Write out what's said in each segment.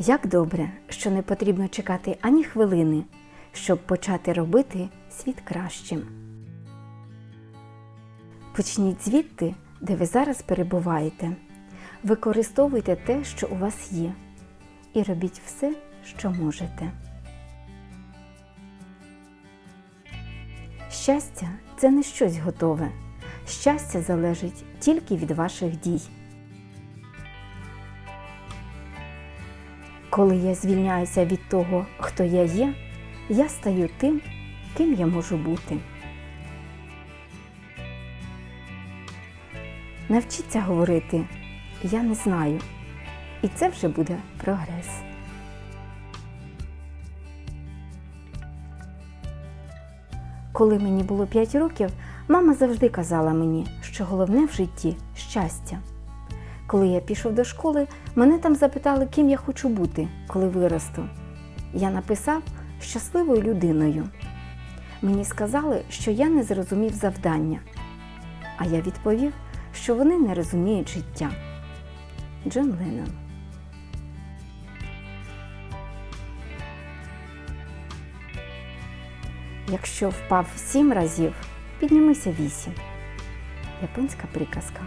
Як добре, що не потрібно чекати ані хвилини, щоб почати робити світ кращим. Почніть звідти, де ви зараз перебуваєте. Використовуйте те, що у вас є, і робіть все, що можете. Щастя це не щось готове. Щастя залежить тільки від ваших дій. Коли я звільняюся від того, хто я є, я стаю тим, ким я можу бути. Навчіться говорити Я не знаю. І це вже буде прогрес. Коли мені було 5 років, мама завжди казала мені, що головне в житті щастя. Коли я пішов до школи, мене там запитали, ким я хочу бути, коли виросту. Я написав щасливою людиною. Мені сказали, що я не зрозумів завдання, а я відповів, що вони не розуміють життя. Джон Леннон Якщо впав сім разів, піднімися вісім. Японська приказка.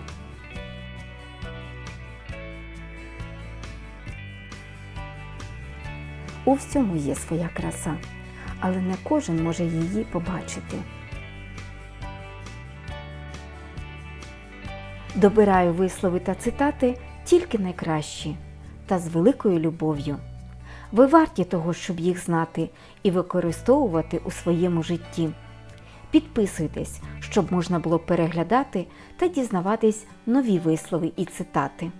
У всьому є своя краса, але не кожен може її побачити. Добираю вислови та цитати тільки найкращі та з великою любов'ю. Ви варті того, щоб їх знати і використовувати у своєму житті. Підписуйтесь, щоб можна було переглядати та дізнаватись нові вислови і цитати.